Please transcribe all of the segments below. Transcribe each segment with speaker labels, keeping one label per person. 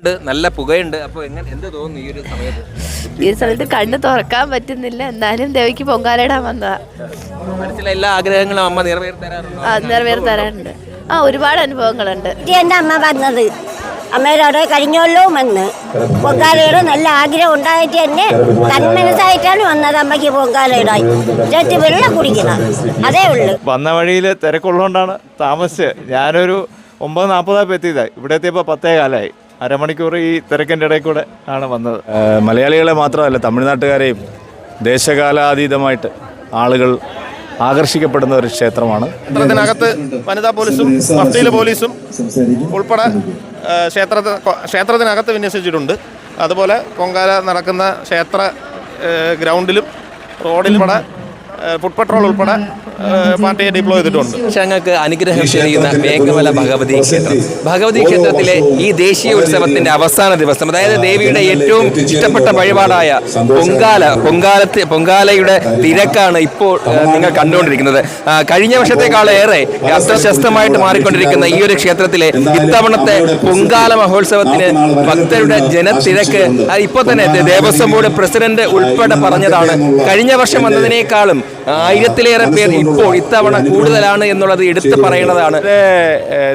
Speaker 1: ഉണ്ട് നല്ല പുകയുണ്ട്. അപ്പോൾ എങ്ങനെ എന്ത് തോന്നുന്നു ഈ ഒരു സമയത്ത്?
Speaker 2: ഈ സമയത്ത് കണ്ണ് തുറക്കാൻ പറ്റുന്നില്ല. എന്നാലും ദേവിക്ക് പൊങ്കാലയിടാൻ വന്നതാ.
Speaker 1: മനസ്സിലെ എല്ലാ ആഗ്രഹങ്ങളും അമ്മ നിറവേറ്റാറുണ്ടോ
Speaker 2: ആ നിറവേർത്തരാനുണ്ട് ആ ഒരുപാട് അനുഭവങ്ങളുണ്ട്.
Speaker 3: ഇത് എന്റെ അമ്മ പറഞ്ഞത് അമ്മയുടെ കഴിഞ്ഞല്ലോ വന്ന്. പൊങ്കാലയുടെ നല്ല ആഗ്രഹം ഉണ്ടായിട്ട് തന്നെ തന്മനസ്സായിട്ടാണ് വന്നത് അമ്മയ്ക്ക് പൊങ്കാലയിടായി ചേച്ചി വെള്ളം കുടിക്കണം. അതേ ഉള്ളു.
Speaker 4: വന്ന വഴിയിൽ തിരക്കുള്ളതുകൊണ്ടാണ് താമസിച്ച് ഞാനൊരു ഒമ്പത് നാൽപ്പതായപ്പോൾ എത്തിയതായി ഇവിടെ എത്തിയപ്പോൾ പത്തേ കാലമായി അരമണിക്കൂർ ഈ തിരക്കിന്റെ ഇടയിൽ കൂടെ ആണ് വന്നത്. മലയാളികളെ മാത്രമല്ല തമിഴ്നാട്ടുകാരെയും ദേശകാലാതീതമായിട്ട് ആളുകൾ ആകർഷിക്കപ്പെടുന്ന ഒരു ക്ഷേത്രമാണ്.
Speaker 5: ക്ഷേത്രത്തിനകത്ത് വനിതാ പോലീസും മഫ്തിയിലെ പോലീസും ഉൾപ്പെടെ ക്ഷേത്രത്തിന് ക്ഷേത്രത്തിനകത്ത് വിന്യസിച്ചിട്ടുണ്ട്. അതുപോലെ പൊങ്കാല നടക്കുന്ന ക്ഷേത്ര ഗ്രൗണ്ടിലും റോഡിലും ഉൾപ്പെടെ ഫുഡ് പെട്രോൾ ഉൾപ്പെടെ പാർട്ടിയെ ഡിപ്ലോ ചെയ്തിട്ടുണ്ട്.
Speaker 1: ഞങ്ങൾക്ക് അനുഗ്രഹം ചെയ്യുന്ന മേഘമല ഭഗവതി ക്ഷേത്രം. ഭഗവതി ക്ഷേത്രത്തിലെ ഈ ദേശീയ ഉത്സവത്തിന്റെ അവസാന ദിവസം അതായത് ദേവിയുടെ ഏറ്റവും ഇഷ്ടപ്പെട്ട വഴിപാടായ പൊങ്കാല പൊങ്കാലത്തെ പൊങ്കാലയുടെ തിരക്കാണ് ഇപ്പോൾ നിങ്ങൾ കണ്ടുകൊണ്ടിരിക്കുന്നത്. കഴിഞ്ഞ വർഷത്തെക്കാളേറെ അസ്ത്രശസ്ത്രമായിട്ട് മാറിക്കൊണ്ടിരിക്കുന്ന ഈ ഒരു ക്ഷേത്രത്തിലെ ഇത്തവണത്തെ പൊങ്കാല മഹോത്സവത്തിന് ഭക്തരുടെ ജനത്തിരക്ക് ഇപ്പോൾ തന്നെ ദേവസ്വം ബോർഡ് പ്രസിഡന്റ് ഉൾപ്പെടെ പറഞ്ഞതാണ്. കഴിഞ്ഞ വർഷം വന്നതിനേക്കാളും ആയിരത്തിലേറെ പേർ ഇപ്പോൾ ഇത്തവണ കൂടുതലാണ് എന്നുള്ളത് എടുത്തു പറയേണ്ടതാണ്
Speaker 4: വളരെ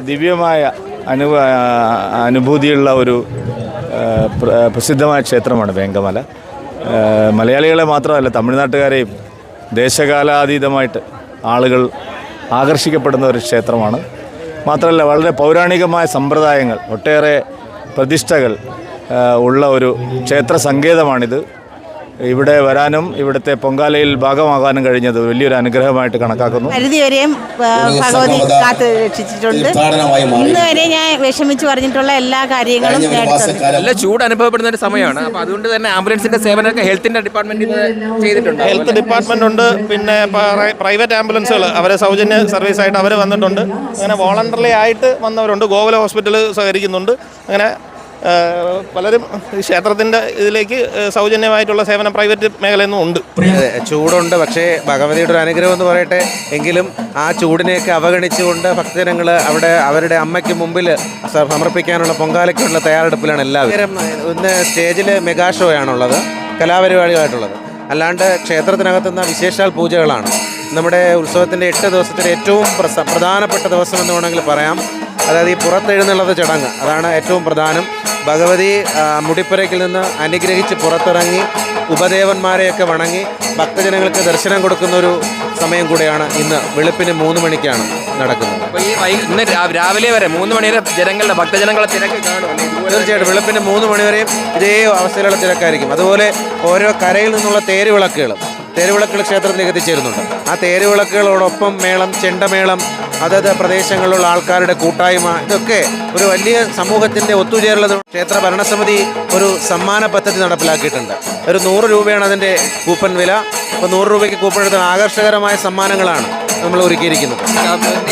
Speaker 4: ദിവ്യമായ അനു അനുഭൂതിയുള്ള ഒരു പ്രസിദ്ധമായ ക്ഷേത്രമാണ് വേങ്കമല. മലയാളികളെ മാത്രമല്ല തമിഴ്നാട്ടുകാരെയും ദേശകാലാതീതമായിട്ട് ആളുകൾ ആകർഷിക്കപ്പെടുന്ന ഒരു ക്ഷേത്രമാണ്. മാത്രമല്ല വളരെ പൗരാണികമായ സമ്പ്രദായങ്ങൾ ഒട്ടേറെ പ്രതിഷ്ഠകൾ ഉള്ള ഒരു ക്ഷേത്ര സങ്കേതമാണിത്. ഇവിടെ വരാനും ഇവിടുത്തെ പൊങ്കാലയിൽ ഭാഗമാകാനും കഴിഞ്ഞത് വലിയൊരു അനുഗ്രഹമായിട്ട് കണക്കാക്കുന്നു.
Speaker 6: പരിധിവരെയും ആ, ഭഗവതി കാത്ത് രക്ഷിച്ചിട്ടുണ്ട്. ഇന്ന് വരെ ഞാൻ വിഷമിച്ച് പറഞ്ഞിട്ടുള്ള എല്ലാ കാര്യങ്ങളും
Speaker 1: നല്ല ചൂട് അനുഭവപ്പെടുന്ന ഒരു സമയമാണ്. അപ്പൊ അതുകൊണ്ട് തന്നെ ആംബുലൻസിന്റെ സേവനമൊക്കെ ഹെൽത്തിന്റെ ഡിപ്പാർട്ട്മെന്റിൽ ചെയ്തിട്ടുണ്ട്.
Speaker 5: ഹെൽത്ത് ഡിപ്പാർട്ട്മെന്റ് ഉണ്ട് പിന്നെ പ്രൈവറ്റ് ആംബുലൻസുകൾ അവരെ സൗജന്യ സർവീസ് ആയിട്ട് അവർ വന്നിട്ടുണ്ട്. അങ്ങനെ വോളണ്ടറി ആയിട്ട് വന്നവരുണ്ട്. ഗോകുല ഹോസ്പിറ്റൽ സഹകരിക്കുന്നുണ്ട്. അങ്ങനെ പലരും ക്ഷേത്രത്തിന്റെ ഇതിലേക്ക് സൗജന്യമായിട്ടുള്ള സേവനം പ്രൈവറ്റ് മേഖലയൊന്നും നിന്നും ഉണ്ട്
Speaker 7: അതെ, ചൂടുണ്ട് പക്ഷേ ഭഗവതിയുടെ ഒരു അനുഗ്രഹം എന്ന് പറയട്ടെ എങ്കിലും ആ ചൂടിനെയൊക്കെ അവഗണിച്ചുകൊണ്ട് ഭക്തജനങ്ങൾ അവിടെ അവരുടെ അമ്മയ്ക്ക് മുമ്പിൽ സമർപ്പിക്കാനുള്ള പൊങ്കാലയ്ക്കുള്ള തയ്യാറെടുപ്പിലാണ് എല്ലാവരും. ഇന്ന് സ്റ്റേജിൽ മെഗാ ഷോ ആണുള്ളത് കലാപരിപാടികളായിട്ടുള്ളത്. അല്ലാണ്ട് ക്ഷേത്രത്തിനകത്തുന്ന വിശേഷാൽ പൂജകളാണ്. നമ്മുടെ ഉത്സവത്തിന്റെ എട്ട് ദിവസത്തിന്റെ ഏറ്റവും പ്രധാനപ്പെട്ട ദിവസം എന്ന് വേണമെങ്കിൽ പറയാം. അതായത് ഈ പുറത്തെഴുന്നള്ളത് ചടങ്ങ് അതാണ് ഏറ്റവും പ്രധാനം. ഭഗവതി മുടിപ്പുരയ്ക്കിൽ നിന്ന് അനുഗ്രഹിച്ച് പുറത്തിറങ്ങി ഉപദേവന്മാരെയൊക്കെ വണങ്ങി ഭക്തജനങ്ങൾക്ക് ദർശനം കൊടുക്കുന്ന ഒരു സമയം കൂടെയാണ് ഇന്ന് വെളുപ്പിന് മൂന്ന് മണിക്കാണ് നടക്കുന്നത്.
Speaker 1: ഈ ഇന്ന് രാവിലെ വരെ മൂന്ന് മണിവരെ ജനങ്ങളുടെ ഭക്തജനങ്ങളെ തിരക്ക് കാണും.
Speaker 7: തീർച്ചയായിട്ടും വെളുപ്പിന് മൂന്ന് മണിവരെയും ഇതേ അവസ്ഥയിലുള്ള തിരക്കായിരിക്കും. അതുപോലെ ഓരോ കരയിൽ നിന്നുള്ള തേരുവിളക്കുകൾ തേരുവിളക്കുകൾ ക്ഷേത്രത്തിലേക്ക് എത്തിച്ചേരുന്നുണ്ട് ആ തേരുവിളക്കുകളോടൊപ്പം മേളം ചെണ്ടമേളം അതത് പ്രദേശങ്ങളിലുള്ള ആൾക്കാരുടെ കൂട്ടായ്മ ഇതൊക്കെ ഒരു വലിയ സമൂഹത്തിന്റെ ഒത്തുചേരലത് ക്ഷേത്ര ഭരണസമിതി ഒരു സമ്മാന പദ്ധതി നടപ്പിലാക്കിയിട്ടുണ്ട്. ഒരു നൂറ് രൂപയാണ് അതിന്റെ കൂപ്പൺ വില. അപ്പോൾ നൂറ് രൂപയ്ക്ക് കൂപ്പൺ എടുത്ത ആകർഷകരമായ സമ്മാനങ്ങളാണ് നമ്മൾ ഒരുക്കിയിരിക്കുന്നത്.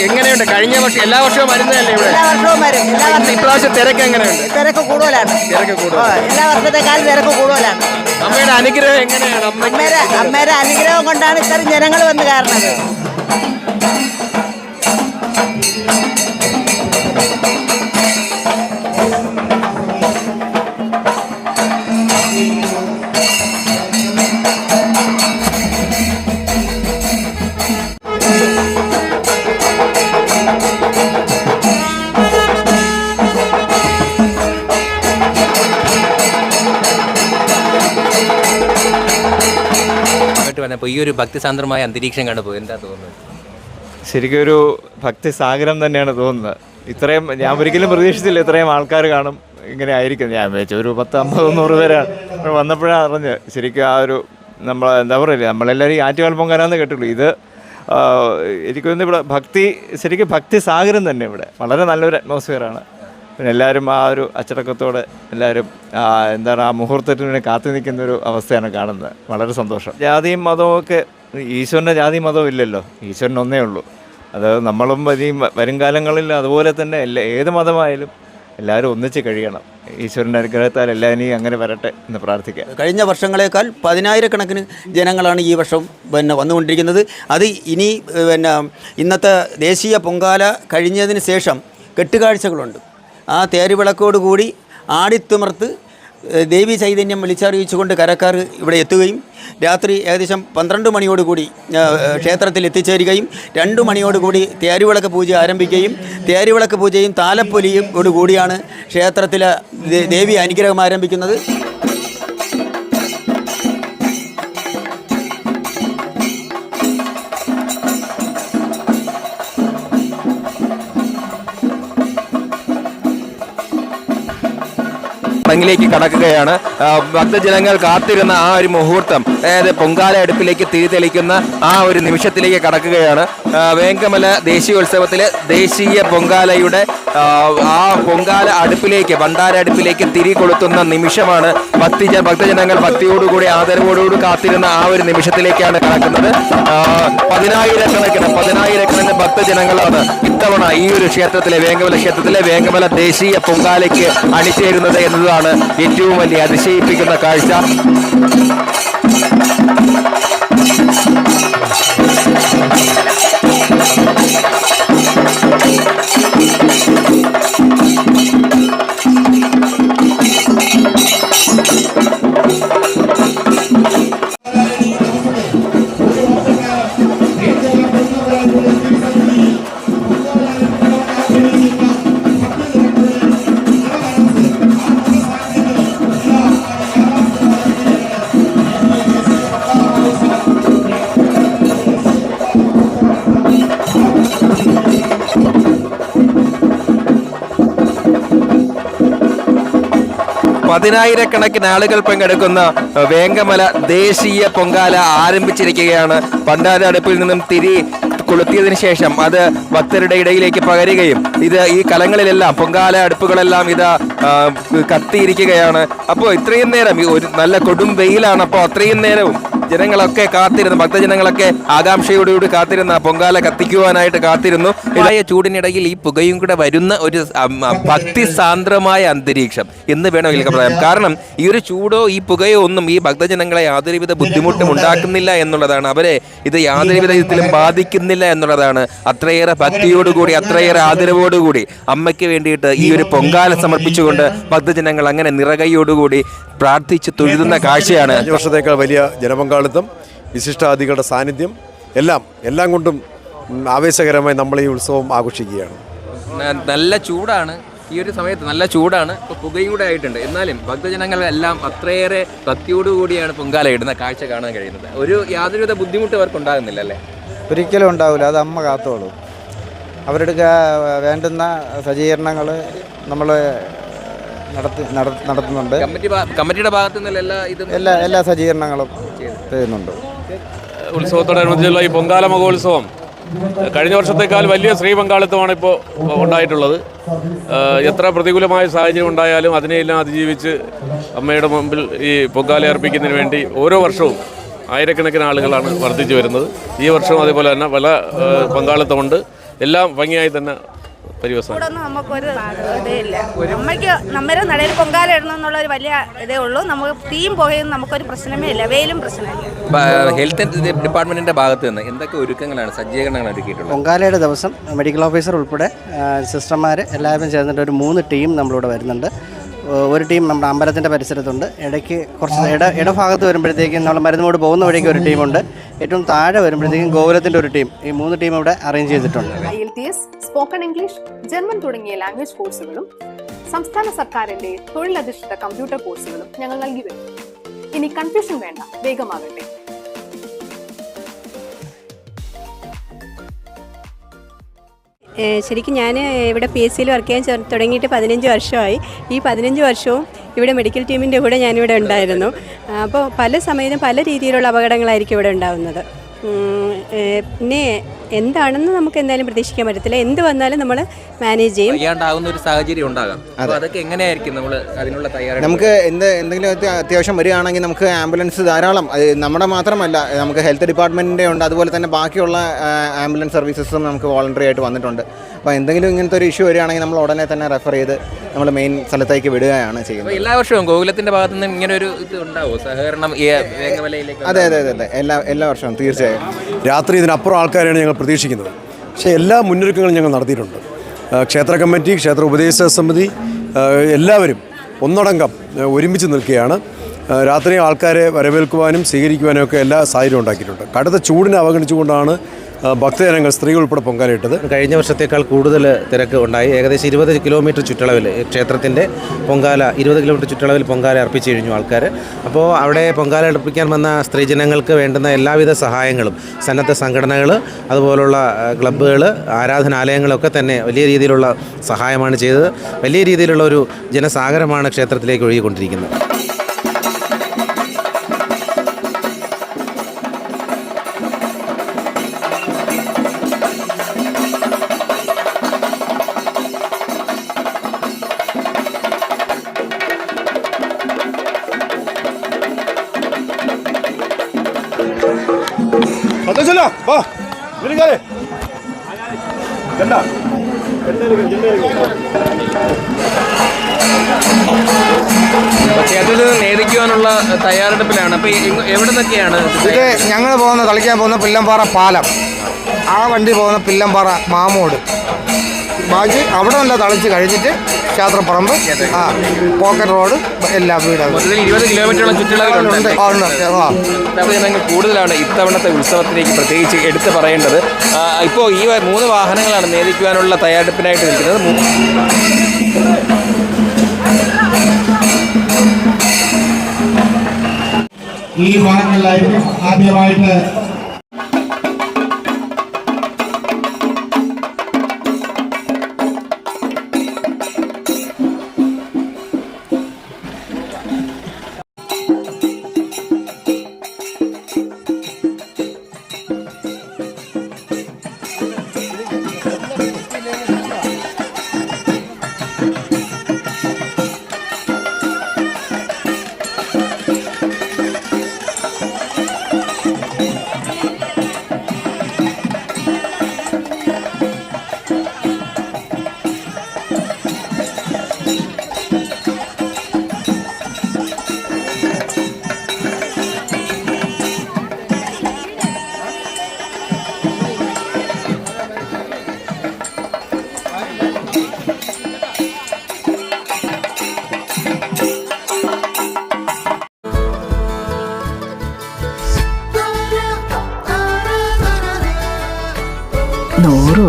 Speaker 1: എങ്ങനെയുണ്ട്? കഴിഞ്ഞ വർഷം എല്ലാ വർഷവും വരുന്നതല്ലേ ഇവിടെ?
Speaker 6: എല്ലാ വർഷവും വരും. എല്ലാ വർഷവും
Speaker 1: ഇപ്രാവശ്യം തിരക്ക് എങ്ങനെയുണ്ട്?
Speaker 6: തിരക്ക് കൂടുതലാണ്.
Speaker 1: തിരക്ക് കൂടുതൽ
Speaker 6: ആ, എല്ലാ വർഷത്തെക്കാളും തിരക്ക് കൂടുതലാണ്.
Speaker 1: അമ്മയുടെ അനുഗ്രഹം എങ്ങനെയാണ്?
Speaker 6: അമ്മയുടെ അമ്മയുടെ അനുഗ്രഹം കൊണ്ടാണ് ഇത്രയും ജനങ്ങൾ വന്ന് കയറുന്നത്.
Speaker 1: വന്നപ്പോൾ ഈ ഒരു ഭക്തിസാന്ദ്രമായ അന്തരീക്ഷം കണ്ടപ്പോൾ എന്താ തോന്നുന്നത്?
Speaker 4: ശരിക്കും ഒരു ഭക്തി സാഗരം തന്നെയാണ് തോന്നുന്നത്. ഇത്രയും ഞാൻ ഒരിക്കലും പ്രതീക്ഷിച്ചില്ല ഇത്രയും ആൾക്കാർ കാണും ഇങ്ങനെ ആയിരിക്കും. ഞാൻ വെച്ച ഒരു പത്ത് അമ്പത് നൂറ് പേരാണ് വന്നപ്പോഴാണ് അറിഞ്ഞ്. ശരിക്കും ആ ഒരു നമ്മൾ എന്താ പറയുക നമ്മളെല്ലാവരും ആറ്റുകാൽ പൊങ്കാലാന്ന് കേട്ടുള്ളൂ ഇത് എനിക്ക് തോന്നുന്നു ഇവിടെ ഭക്തി ശരിക്കും ഭക്തി സാഗരം തന്നെ ഇവിടെ. വളരെ നല്ലൊരു അറ്റ്മോസ്ഫിയറാണ് പിന്നെ എല്ലാവരും ആ ഒരു അച്ചടക്കത്തോടെ എല്ലാവരും എന്താണ് ആ മുഹൂർത്തത്തിന് വേണ്ടി കാത്തു നിൽക്കുന്ന ഒരു അവസ്ഥയാണ് കാണുന്നത്. വളരെ സന്തോഷം. ജാതിയും മതവും ഒക്കെ ഈശ്വരന്റെ ജാതിയും മതവും ഇല്ലല്ലോ. ഈശ്വരൻ ഒന്നേ ഉള്ളൂ. അത് നമ്മളും വരും വരും കാലങ്ങളിൽ അതുപോലെ തന്നെ എല്ലാ ഏത് മതമായാലും എല്ലാവരും ഒന്നിച്ച് കഴിയണം. ഈശ്വരന്റെ അനുഗ്രഹത്താൽ എല്ലാവരെയും അങ്ങനെ വരട്ടെ എന്ന് പ്രാർത്ഥിക്കാം.
Speaker 8: കഴിഞ്ഞ വർഷങ്ങളേക്കാൾ പതിനായിരക്കണക്കിന് ജനങ്ങളാണ് ഈ വർഷം പിന്നെ വന്നുകൊണ്ടിരിക്കുന്നത്. അത് ഇനി പിന്നെ ഇന്നത്തെ ദേശീയ പൊങ്കാല കഴിഞ്ഞതിന് ശേഷം കെട്ടുകാഴ്ചകളുണ്ട്. ആ തേരുവിളക്കോടുകൂടി ആടിത്തുമർത്ത് ദേവി ചൈതന്യം വിളിച്ചറിയിച്ചുകൊണ്ട് കരക്കാർ ഇവിടെ എത്തുകയും രാത്രി ഏകദേശം പന്ത്രണ്ട് മണിയോടുകൂടി ക്ഷേത്രത്തിൽ എത്തിച്ചേരുകയും രണ്ട് മണിയോടുകൂടി തേരുവിളക്ക് പൂജ ആരംഭിക്കുകയും തേരുവിളക്ക് പൂജയും താലപ്പൊലിയും കൂടിയാണ് ക്ഷേത്രത്തിലെ ദേവി അനുഗ്രഹം ആരംഭിക്കുന്നത്.
Speaker 1: ചടങ്ങിലേക്ക് കടക്കുകയാണ്. ഭക്തജനങ്ങൾ കാത്തിരുന്ന ആ ഒരു മുഹൂർത്തം. അതായത് പൊങ്കാല അടുപ്പിലേക്ക് തിരി തെളിക്കുന്ന ആ ഒരു നിമിഷത്തിലേക്ക് കടക്കുകയാണ്. വേങ്കമല ദേശീയോത്സവത്തിലെ ദേശീയ പൊങ്കാലയുടെ ആ, പൊങ്കാല അടുപ്പിലേക്ക് ഭണ്ഡാര അടുപ്പിലേക്ക് തിരി കൊളുത്തുന്ന നിമിഷമാണ് ഭക്തി ഭക്തജനങ്ങൾ ഭക്തിയോടുകൂടി ആദരവോടുകൂടി കാത്തിരുന്ന ആ ഒരു നിമിഷത്തിലേക്കാണ് കടക്കുന്നത്. പതിനായിരക്കണക്കിന് പതിനായിരക്കണക്കിന് ഭക്തജനങ്ങളാണ് ഇത്തവണ ഈ ഒരു ക്ഷേത്രത്തിലെ വേങ്കമല ക്ഷേത്രത്തിലെ വേങ്കമല ദേശീയ പൊങ്കാലയ്ക്ക് അണിചേരുന്നത് എന്നതാണ് ഏറ്റവും വലിയ അതിശയിപ്പിക്കുന്ന കാഴ്ച. Thank you. പതിനായിരക്കണക്കിന് ആളുകൾ പങ്കെടുക്കുന്ന വേങ്കമല ദേശീയ പൊങ്കാല ആരംഭിച്ചിരിക്കുകയാണ്. പണ്ടാര അടുപ്പിൽ നിന്നും തിരി കൊളുത്തിയതിനു ശേഷം അത് ഭക്തരുടെ ഇടയിലേക്ക് പകരുകയും ഇത് ഈ കലങ്ങളിലെല്ലാം പൊങ്കാല അടുപ്പുകളെല്ലാം ഇത് കത്തിയിരിക്കുകയാണ്. അപ്പോൾ ഇത്രയും നേരം ഒരു നല്ല കൊടും വെയിലാണ്. അപ്പോൾ അത്രയും നേരവും ജനങ്ങളൊക്കെ കാത്തിരുന്നു ഭക്തജനങ്ങളൊക്കെ ആകാംക്ഷയോടുകൂടി കാത്തിരുന്ന പൊങ്കാല കത്തിക്കുവാനായിട്ട് കാത്തിരുന്നു. ഇതായ ചൂടിനിടയിൽ ഈ പുകയും കൂടെ വരുന്ന ഒരു ഭക്തി സാന്ദ്രമായ അന്തരീക്ഷം എന്ന് വേണമെങ്കിൽ പറയാം. കാരണം ഈ ഒരു ചൂടോ ഈ പുകയോ ഒന്നും ഈ ഭക്തജനങ്ങളെ യാതൊരുവിധ ബുദ്ധിമുട്ടും ഉണ്ടാക്കുന്നില്ല എന്നുള്ളതാണ്. അവരെ ഇത് യാതൊരു വിധത്തിലും ബാധിക്കുന്നില്ല എന്നുള്ളതാണ്. അത്രയേറെ ഭക്തിയോടുകൂടി അത്രയേറെ ആദരവോടുകൂടി അമ്മയ്ക്ക് വേണ്ടിയിട്ട് ഈ ഒരു പൊങ്കാല സമർപ്പിച്ചുകൊണ്ട് ഭക്തജനങ്ങൾ അങ്ങനെ നിറകൈയോടുകൂടി പ്രാർത്ഥിച്ച് തൊഴുതുന്ന കാഴ്ചയാണ്.
Speaker 9: വർഷത്തേക്കാൾ വലിയ ജനപങ്കാളിത്തം വിശിഷ്ടാദികളുടെ സാന്നിധ്യം എല്ലാം എല്ലാം കൊണ്ടും ആവേശകരമായി നമ്മൾ ഈ ഉത്സവം ആഘോഷിക്കുകയാണ്.
Speaker 1: നല്ല ചൂടാണ്. ഈ ഒരു സമയത്ത് നല്ല ചൂടാണ്. ഇപ്പോൾ പുകയും കൂടെ ആയിട്ടുണ്ട്. എന്നാലും ഭക്തജനങ്ങളെല്ലാം അത്രയേറെ ഭക്തിയോടുകൂടിയാണ് പൊങ്കാല ഇടുന്ന കാഴ്ച കാണാൻ കഴിയുന്നത്. ഒരു യാതൊരുവിധ ബുദ്ധിമുട്ട് അവർക്ക് ഉണ്ടാകുന്നില്ല അല്ലേ?
Speaker 10: ഒരിക്കലും ഉണ്ടാവില്ല. അത് അമ്മ കാത്തോളൂ. അവരുടെ വേണ്ടുന്ന സജ്ജീകരണങ്ങൾ നമ്മൾ നടത്തി നട- നടത്തുന്നുണ്ട്.
Speaker 1: കമ്മിറ്റി കമ്മിറ്റിയുടെ ഭാഗത്തു നിന്നുള്ള എല്ലാ ഇതും
Speaker 10: എല്ലാ എല്ലാ സജ്ജീകരണങ്ങളും ചെയ്യുന്നുണ്ട്.
Speaker 11: ഉത്സവത്തോടനുബന്ധിച്ചുള്ള ഈ പൊങ്കാല മഹോത്സവം കഴിഞ്ഞ വർഷത്തേക്കാൾ വലിയ ശ്രീ പങ്കാളിത്തമാണ് ഇപ്പോൾ ഉണ്ടായിട്ടുള്ളത്. എത്ര പ്രതികൂലമായ സാഹചര്യം ഉണ്ടായാലും അതിനെയെല്ലാം അതിജീവിച്ച് അമ്മയുടെ മുമ്പിൽ ഈ പൊങ്കാല അർപ്പിക്കുന്നതിന് വേണ്ടി ഓരോ വർഷവും ആയിരക്കണക്കിന് ആളുകളാണ് വർദ്ധിച്ചു വരുന്നത്. ഈ വർഷവും അതേപോലെ തന്നെ പല പങ്കാളിത്തമുണ്ട്. എല്ലാം ഭംഗിയായി തന്നെ
Speaker 6: ഒന്നും നമുക്കൊരു ഇതേ ഇല്ല അമ്മയ്ക്ക് നമ്മുടെ നടയിൽ പൊങ്കാല ഇടണം എന്നുള്ള ഒരു വലിയ ഇതേ ഉള്ളൂ. നമുക്ക് തീയും പുകയും നമുക്കൊരു പ്രശ്നമേ ഇല്ല. വെയിലും പ്രശ്നമില്ല.
Speaker 1: ഹെൽത്ത് ഡിപ്പാർട്ട്മെന്റിന്റെ ഭാഗത്ത് നിന്ന് എന്തൊക്കെ ഒരുക്കങ്ങളാണ് സജ്ജീകരണങ്ങൾ ഒരുക്കിയിട്ടുള്ളത്?
Speaker 10: പൊങ്കാലയുടെ ദിവസം മെഡിക്കൽ ഓഫീസർ ഉൾപ്പെടെ സിസ്റ്റർമാർ എല്ലാവരും ചേർന്നിട്ട് ഒരു മൂന്ന് ടീം നമ്മളിവിടെ വരുന്നുണ്ട്. ഒരു ടീം നമ്മുടെ അമ്പലത്തിന്റെ പരിസരത്തുണ്ട്. ഇടയ്ക്ക് കുറച്ച് ഇട ഇടഭാഗത്ത് വരുമ്പോഴത്തേക്കും നമ്മൾ മരുന്നോട് പോകുന്ന വഴിക്ക് ഒരു ടീമുണ്ട്. ഏറ്റവും താഴെ വരുമ്പോഴത്തേക്കും ഗോകുലത്തിന്റെ ഒരു ടീം ഈ മൂന്ന് ടീം ഇവിടെ അറേഞ്ച് ചെയ്തിട്ടുണ്ട്.
Speaker 12: സ്പോക്കൺ ഇംഗ്ലീഷ് ജർമ്മൻ തുടങ്ങിയ ലാംഗ്വേജ് കോഴ്സുകളും സംസ്ഥാന സർക്കാരിന്റെ തൊഴിലധിഷ്ഠിത കമ്പ്യൂട്ടർ കോഴ്സുകളും ഞങ്ങൾ നൽകി വരുന്നു ഇനി കൺഫ്യൂഷൻ വേണ്ട വേഗമാകട്ടെ.
Speaker 6: ശരിക്കും ഞാൻ ഇവിടെ പി എസ് സിയിൽ വർക്ക് ചെയ്യാൻ തുടങ്ങിയിട്ട് പതിനഞ്ച് വർഷമായി. ഈ പതിനഞ്ച് വർഷവും ഇവിടെ മെഡിക്കൽ ടീമിന്റെ കൂടെ ഞാനിവിടെ ഉണ്ടായിരുന്നു. അപ്പോൾ പല സമയത്തും പല രീതിയിലുള്ള അപകടങ്ങളായിരിക്കും ഇവിടെ ഉണ്ടാകുന്നത് പിന്നെ എന്താണെന്ന് നമുക്ക് എന്തായാലും പ്രതീക്ഷിക്കാൻ പറ്റത്തില്ല. എന്ത് വന്നാലും നമ്മൾ മാനേജ് ചെയ്യും.
Speaker 1: ഒരു സാഹചര്യം ഉണ്ടാകാം. അപ്പോൾ അതൊക്കെ എങ്ങനെയായിരിക്കും നമ്മൾ അതിനുള്ള തയ്യാറെടുപ്പ്?
Speaker 10: നമുക്ക് എന്ത് എന്തെങ്കിലും അത്യ- അത്യാവശ്യം വരികയാണെങ്കിൽ നമുക്ക് ആംബുലൻസ് ധാരാളം. നമ്മുടെ മാത്രമല്ല നമുക്ക് ഹെൽത്ത് ഡിപ്പാർട്ട്മെന്റിന്റെ ഉണ്ട്. അതുപോലെ തന്നെ ബാക്കിയുള്ള ആംബുലൻസ് സർവീസസും നമുക്ക് വോളണ്ടറി ആയിട്ട് വന്നിട്ടുണ്ട്. അപ്പോൾ എന്തെങ്കിലും ഇങ്ങനത്തെ ഒരു ഇഷ്യൂ വരികയാണെങ്കിൽ നമ്മൾ ഉടനെ തന്നെ റെഫർ ചെയ്ത് നമ്മൾ മെയിൻ സ്ഥലത്തേക്ക് വിടുകയാണ് ചെയ്യുന്നത്.
Speaker 1: എല്ലാ വർഷവും ഗോകുലത്തിന്റെ ഭാഗത്തു നിന്ന് ഇങ്ങനെ ഒരു ഇത് ഉണ്ടാവും? സഹകരണം
Speaker 10: അതെ അതെ അതെ അതെ. എല്ലാ എല്ലാ വർഷവും തീർച്ചയായും.
Speaker 9: രാത്രി ഇതിനപ്പുറം ആൾക്കാരെയാണ് ഞങ്ങൾ പ്രതീക്ഷിക്കുന്നത്. പക്ഷേ എല്ലാ മുന്നൊരുക്കങ്ങളും ഞങ്ങൾ നടത്തിയിട്ടുണ്ട്. ക്ഷേത്ര കമ്മിറ്റി ക്ഷേത്ര ഉപദേശ സമിതി എല്ലാവരും ഒന്നടങ്കം ഒരുമിച്ച് നിൽക്കുകയാണ്. രാത്രി ആൾക്കാരെ വരവേൽക്കുവാനും സ്വീകരിക്കുവാനും ഒക്കെ എല്ലാ സാഹചര്യവും ഉണ്ടാക്കിയിട്ടുണ്ട്. കടുത്ത ചൂടിനെ അവഗണിച്ചുകൊണ്ടാണ് ഭക്തജനങ്ങൾ സ്ത്രീ ഉൾപ്പെടെ പൊങ്കാലയിട്ടത്.
Speaker 7: കഴിഞ്ഞ വർഷത്തേക്കാൾ കൂടുതൽ തിരക്ക് ഉണ്ടായി. ഏകദേശം ഇരുപത് കിലോമീറ്റർ ചുറ്റളവിൽ ക്ഷേത്രത്തിന്റെ പൊങ്കാല ഇരുപത് കിലോമീറ്റർ ചുറ്റളവിൽ പൊങ്കാല അർപ്പിച്ചു കഴിഞ്ഞു ആൾക്കാർ. അപ്പോൾ അവിടെ പൊങ്കാല അർപ്പിക്കാൻ വന്ന സ്ത്രീജനങ്ങൾക്ക് വേണ്ടുന്ന എല്ലാവിധ സഹായങ്ങളും സന്നദ്ധ സംഘടനകൾ അതുപോലുള്ള ക്ലബ്ബുകൾ ആരാധനാലയങ്ങളൊക്കെ തന്നെ വലിയ രീതിയിലുള്ള സഹായമാണ് ചെയ്തത്. വലിയ രീതിയിലുള്ള ഒരു ജനസാഗരമാണ് ക്ഷേത്രത്തിലേക്ക് ഒഴുകിക്കൊണ്ടിരിക്കുന്നത്.
Speaker 1: അപ്പോൾ ക്ഷേത്രത്തിൽ നേദിക്കുവാനുള്ള തയ്യാറെടുപ്പിലാണ്. അപ്പൊ എവിടെ നിന്നൊക്കെയാണ്
Speaker 13: ഇത് ഞങ്ങൾ പോകുന്ന കളിക്കാൻ പോകുന്ന പില്ലംപാറ പാലം. ആ വണ്ടി പോകുന്ന പില്ലംപാറ മാമോട്. ബാക്കി അവിടെ നല്ല തളിച്ച് കഴിഞ്ഞിട്ട് ക്ഷേത്രപ്പറമ്പ് ആ പോക്കറ്റ് റോഡ് എല്ലാ വീടും.
Speaker 1: ഇരുപത് കിലോമീറ്ററോളം കൂടുതലാണ് ഇത്തവണത്തെ ഉത്സവത്തിലേക്ക് പ്രത്യേകിച്ച് എടുത്തു പറയേണ്ടത്. ഇപ്പോൾ ഈ മൂന്ന് വാഹനങ്ങളാണ് നേദിക്കുവാനുള്ള തയ്യാറെടുപ്പിനായിട്ട് നിൽക്കുന്നത്.
Speaker 13: ഈ വാഹനങ്ങളിലായിരുന്നു ആദ്യമായിട്ട്